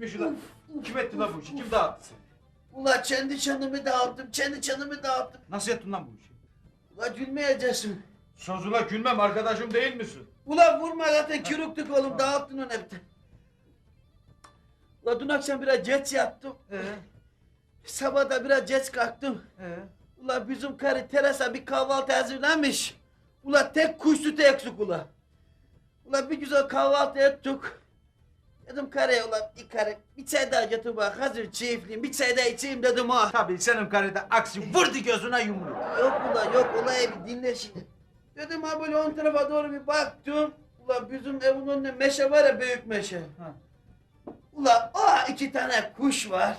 gitmiş ulan. Kim etti lan bu işi? Kim dağıttı? Ula kendi çanımı dağıttım, kendi çanımı dağıttım. Nasıl yaptın lan bu işi? Ula gülmeyeceksin. Sözüne gülmem arkadaşım değil misin? Ula vurma zaten kürüktük oğlum dağıttın onu hepten. Ula dün akşam biraz geç yattım. Ee, Sabah da biraz geç kalktım. ee. Ula bizim karı Teresa bir kahvaltı hazırlamış. Ula tek kuş sütü eksik ula. Ula bir güzel kahvaltı ettik. Dedim karıya ula bir karı bir çay daha getir bak hazır çiftliğim bir çay daha içeyim dedim ha. Tabii senin karıda aksi vurdu gözüne yumruğu. Yok ula yok olayı bir dinle şimdi. Dedim ha böyle ön tarafa doğru bir baktım. Ula bizim evin önünde meşe var ya büyük meşe. Ha. Ula o iki tane kuş var.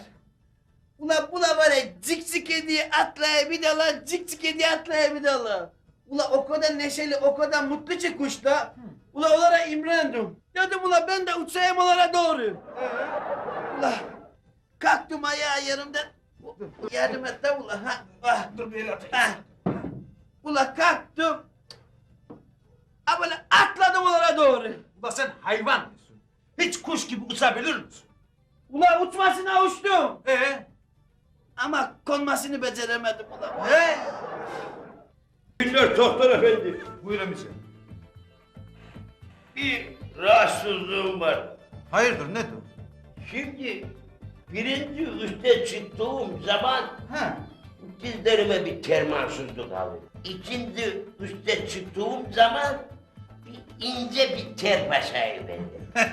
Ula bu da var ya cik cik ediyor atlayabiliyorlar, cik cik ediyor atlayabiliyorlar. Ula o kadar neşeli, o kadar mutlu ki kuşlar. Ula onlara imrendim. Dedim ula ben de uçayım onlara doğru. Ula kalktım ayağı yerimden. Yardım et de ula. Ha, ah. Dur bir el atayım. Ah. Ula kalktım. Ha böyle atladım onlara doğru. Ulan sen hayvan mısın? Hiç kuş gibi uçabilir misin? Ula uçmasına uçtum. Ee? Ama konmasını beceremedim ula. He? Günler doktor efendi. Buyur emice. Bir rahatsızlığım var. Hayırdır nedir? Şimdi birinci üste çıktığım zaman Ha. dizlerime bir termansızlık aldı. İkinci üste çıktığım zaman bir ince bir ter başayı bende.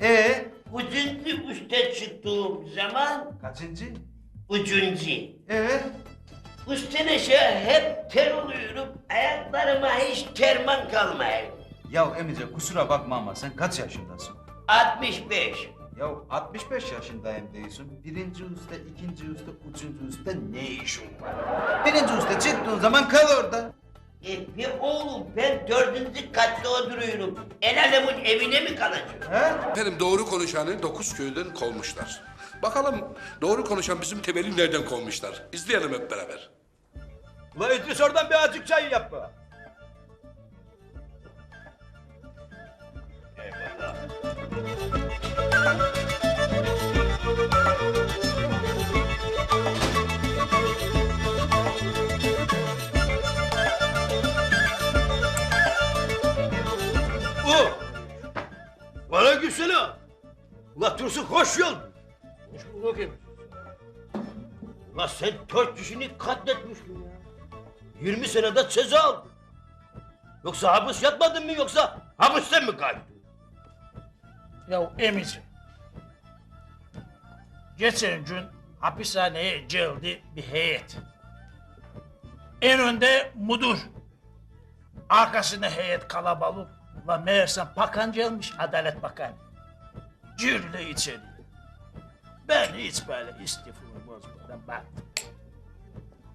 Ee? Üçüncü üste çıktığım zaman Kaçıncı? üçüncü. Ee? Üstüne şey hep ter oluyorum. Ayaklarıma hiç terman kalmıyor. Ya emice kusura bakma ama sen kaç yaşındasın? 65. Ya 65 yaşındayım değilsin. Birinci üstte, ikinci üstte, üçüncü üstte ne işin var? Birinci üstte çıktığın zaman kal orada. E bir oğlum ben dördüncü katta oturuyorum. El alemin evine mi kalacağım? He? Efendim doğru konuşanı dokuz köyden kovmuşlar. Bakalım doğru konuşan bizim temeli nereden kovmuşlar? İzleyelim hep beraber. Ulan İdris oradan bir azıcık çay yap be. O! Bana gülsene. Ula Tursun hoş geldin. Hoş bulduk efendim. Ula sen dört kişini katletmişsin ya. 20 senede ceza aldın. Yoksa hapis yatmadın mı yoksa hapisten mi kaçtın? Ya emici. Geçen gün hapishaneye geldi bir heyet. En önde müdür. Arkasında heyet kalabalık. La meğersem bakan gelmiş, Adalet Bakanı. Girdi içeri. Ben hiç böyle istifamı bozmadan baktım.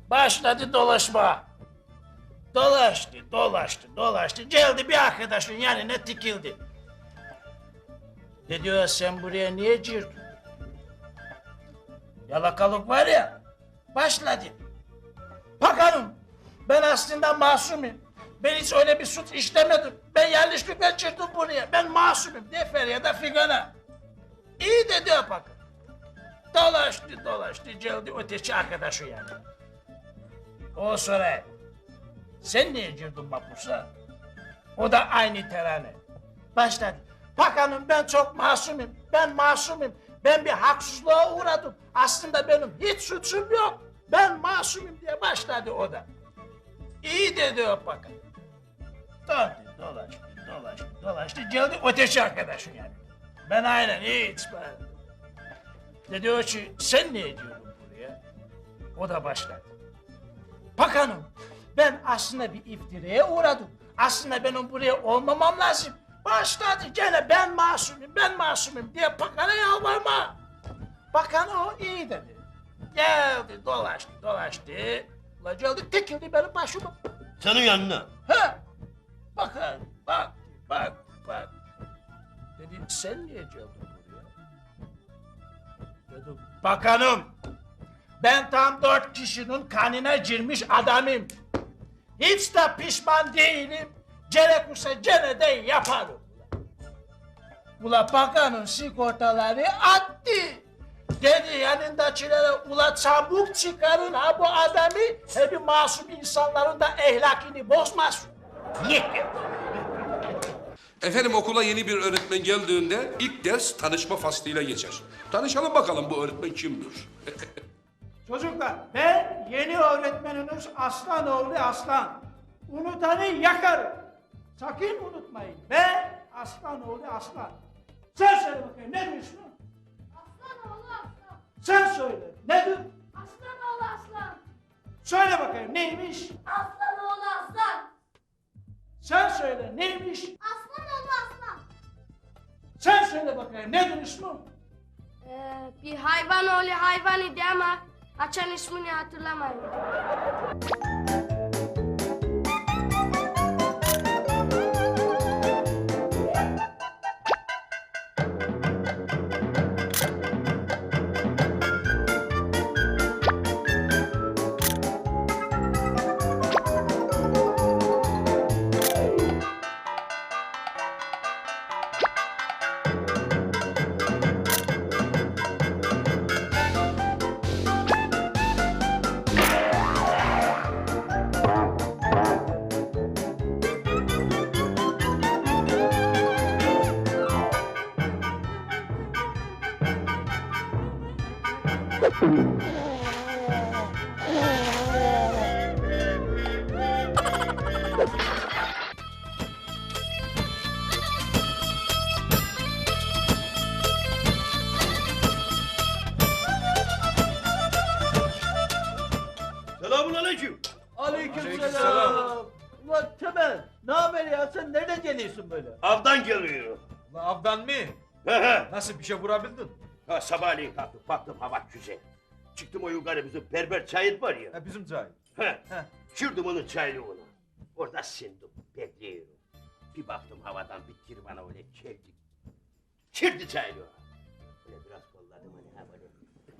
Başladı dolaşma. Dolaştı, dolaştı, dolaştı. Geldi bir arkadaşın yanına dikildi. Dedi ya sen buraya niye girdin? Yalakalık var ya, başladı. Bakanım, ben aslında masumum. Ben hiç öyle bir suç işlemedim. Ben yanlışlıkla girdim buraya. Ben masumum diye feryada figana. İyi dedi ya bakın. Dolaştı dolaştı geldi öteki arkadaşı yani. O sonra sen niye girdin mahpusa? O da aynı terane. Başladı. Bakanım ben çok masumum. Ben masumum. Ben bir haksızlığa uğradım. Aslında benim hiç suçum yok. Ben masumum diye başladı o da. İyi dedi o bakan. Döndü, dolaştı, dolaştı, dolaştı. Geldi öteki arkadaşım yani. Ben aynen hiç ben. Dedi o ki sen niye diyordun buraya? O da başladı. Bakanım ben aslında bir iftiraya uğradım. Aslında benim buraya olmamam lazım. Başladı gene ben masumum, ben masumum diye bakana yalvarma. Bakan o iyi dedi. Geldi dolaştı dolaştı. Ula geldi tekildi benim başıma. Senin yanına. Ha? Bakın bak bak bak. Dedi sen niye geldin buraya? Dedim bakanım ben tam dört kişinin kanına girmiş adamım. Hiç de pişman değilim. Gerekirse gene de yaparım. Ula bakanın sigortaları attı. Dedi yanındakilere ula çabuk çıkarın ha bu adamı hep masum insanların da ehlakini bozmasın. Niye? Efendim okula yeni bir öğretmen geldiğinde ilk ders tanışma faslıyla geçer. Tanışalım bakalım bu öğretmen kimdir? Çocuklar ben yeni öğretmeniniz Aslanoğlu Aslan. Unutanı yakarım. Sakın unutmayın. Ben Aslanoğlu Aslan. Sen söyle bakayım ne diyorsun? Aslanoğlu aslan. Sen söyle. Nedir? Aslanoğlu aslan. Söyle bakayım neymiş? Aslanoğlu aslan. Sen söyle neymiş? Aslanoğlu aslan. Sen söyle bakayım nedir ismi? Ee, bir hayvan oğlu hayvan idi ama açan ismini hatırlamıyorum. Selamun aleyküm. Aleykümselam. Ulan Temel ne haber ya sen nereden geliyorsun böyle? Avdan geliyor. La avdan mı? He he. Nasıl bir şey vurabildin? Ha, sabahleyin kalktım baktım hava güzel. Çıktım o yukarı bizim berber çayır var ya. Ha, bizim çay. He. He. Çırdım onun çayını ona. Orada sindim. Bekliyorum. Bir baktım havadan bir kir bana öyle çeldi. Çirdi çayını. Öyle biraz kolladım hani ha böyle.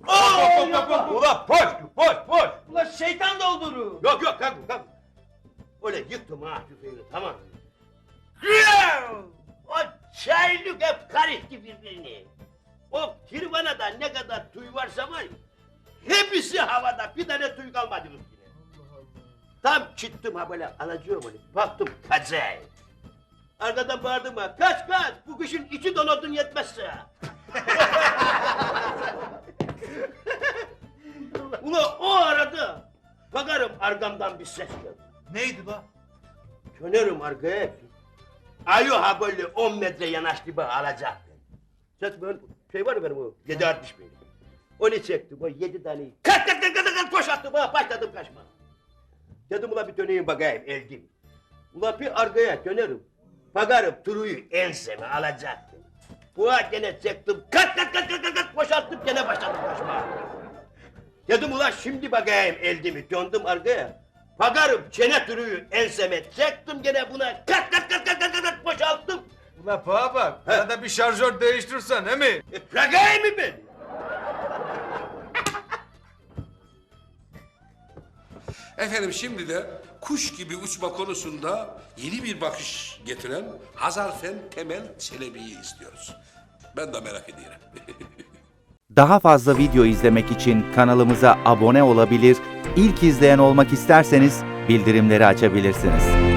Aa, yapma. Ulan boş boş boş. Ulan şeytan doldurur. Yok yok kalkma kalkma. Öyle yıktım ha tüfeğini tamam. Hıyav! O çaylık hep karıştı birbirini. O kirvanada ne kadar tüy varsa var ya, hepsi havada bir tane tüy kalmadı üstüne. Tam çıktım ha böyle alacağım onu. Baktım kazay. Arkadan bağırdım ha. Kaç kaç bu kışın içi donatın yetmezse. Ula o arada bakarım arkamdan bir ses geldi. Neydi la? Dönerim arkaya. Ayo ha böyle 10 metre yanaştı bana alacak beni. Ses böyle şey var ya benim o 760 benim. Onu çektim o yedi taneyi. Kalk kalk kalk kalk kalk koş attım ha başladım kaçma. Dedim ula bir döneyim bakayım eldim. Ula bir arkaya dönerim. Bakarım turuyu enseme alacak beni. Buğa gene çektim. Kalk kalk kalk kalk kalk, kalk boşalttım gene başladım kaçma. Dedim ula şimdi bakayım eldimi döndüm arkaya. Bakarım çene duruyu enseme çektim gene buna kat kat kat kat kat kat boşalttım. Ula bana bak. Arada bir şarjör değiştirsen he mi? E, bırakayım mı beni? Efendim şimdi de kuş gibi uçma konusunda yeni bir bakış getiren Hazarfen Temel Çelebi'yi istiyoruz. Ben de merak ediyorum. Daha fazla video izlemek için kanalımıza abone olabilir, ilk izleyen olmak isterseniz bildirimleri açabilirsiniz.